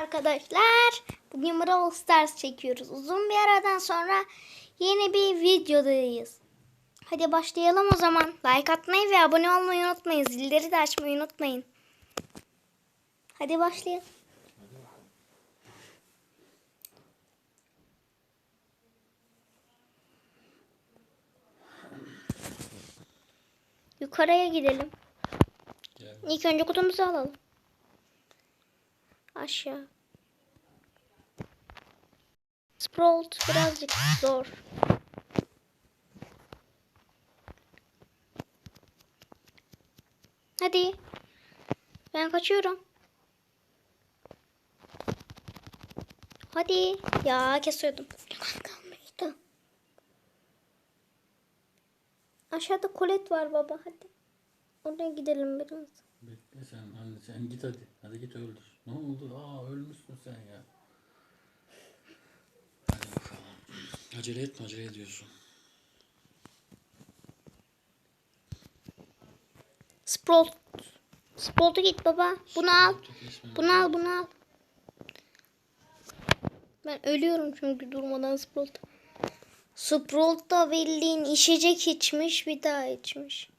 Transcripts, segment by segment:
arkadaşlar. Bugün Brawl Stars çekiyoruz. Uzun bir aradan sonra yeni bir videodayız. Hadi başlayalım o zaman. Like atmayı ve abone olmayı unutmayın. Zilleri de açmayı unutmayın. Hadi başlayalım. Yukarıya gidelim. Gel. İlk önce kutumuzu alalım. Aşağı. Sprout birazcık zor. Hadi. Ben kaçıyorum. Hadi. Ya kesiyordum. Aşağıda kolet var baba hadi. Oraya gidelim biraz. Bekle sen hadi sen git hadi. Hadi git öldür. Ne oldu? Aa ölmüşsün sen ya. Hadi bakalım. Acele etme acele ediyorsun. Sprout. Sprout'a git baba. Bunu al. Bunu al bunu al. Ben ölüyorum çünkü durmadan Sprout. Sprout da bildiğin içecek içmiş bir daha içmiş.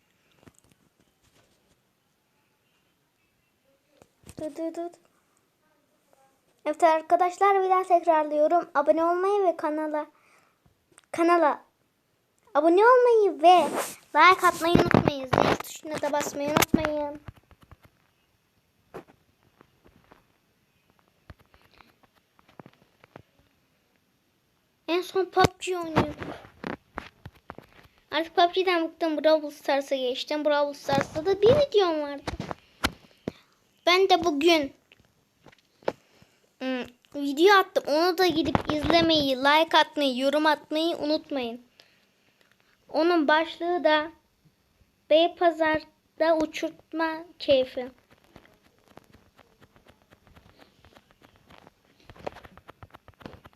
Dı dı dı. Evet arkadaşlar bir daha tekrarlıyorum. Abone olmayı ve kanala kanala abone olmayı ve like atmayı unutmayın. Zil tuşuna da basmayı unutmayın. En son PUBG oynuyorum. Artık PUBG'den bıktım. Brawl Stars'a geçtim. Brawl Stars'ta da bir videom vardı. Ben de bugün video attım. Onu da gidip izlemeyi, like atmayı, yorum atmayı unutmayın. Onun başlığı da Beypazar'da uçurtma keyfi.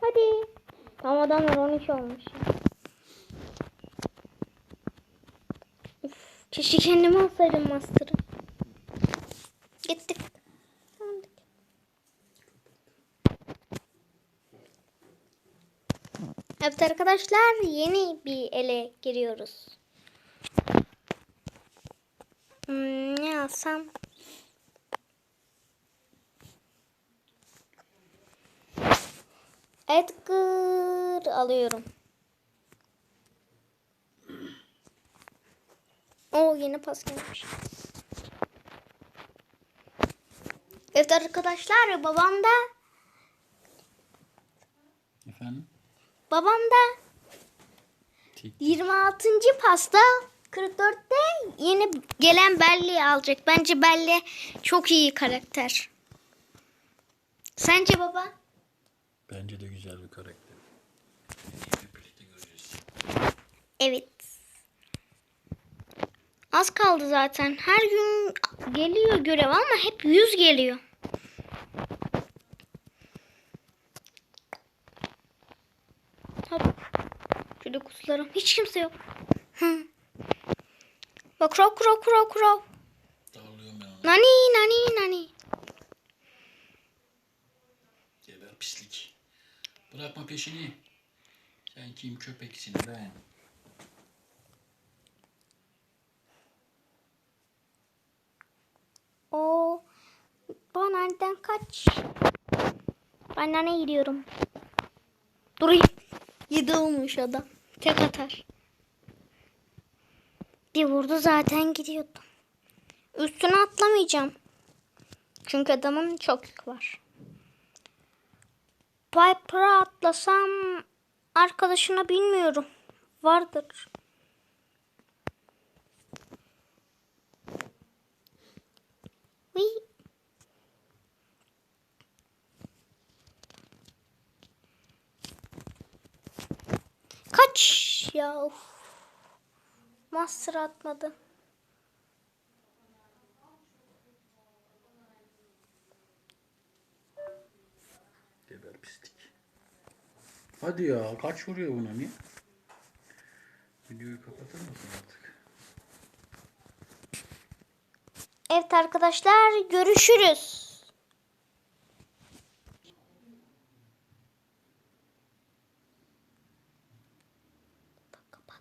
Hadi. Tam adamlar 12 olmuş. Uf, keşke kendime alsaydım master'ı. Evet arkadaşlar yeni bir ele giriyoruz. Hmm, ne alsam? Edgar alıyorum. O yeni pas gelmiş. Evet arkadaşlar babam da Efendim? Babam da Tik. 26. pasta 44'te yeni gelen Belle'yi alacak. Bence Belle çok iyi karakter. Sence baba? Bence de güzel bir karakter. Evet. Az kaldı zaten. Her gün geliyor görev ama hep 100 geliyor. Hop. Şöyle kutularım. Hiç kimse yok. Hı. Bak kro. Dağılıyorum ben onu. Nani nani nani. Geber pislik. Bırakma peşini. Sen kim köpeksin ben. O bana nereden kaç? Ben nereye gidiyorum? Dur. Yedi olmuş adam. Tek atar. Bir vurdu zaten gidiyordum. Üstüne atlamayacağım. Çünkü adamın çok yük var. Piper'a atlasam arkadaşına bilmiyorum. Vardır. Uy. Kaç ya of. Master atmadı. Geber pislik. Hadi ya kaç vuruyor buna niye? Videoyu kapatır mısın artık? Evet arkadaşlar görüşürüz.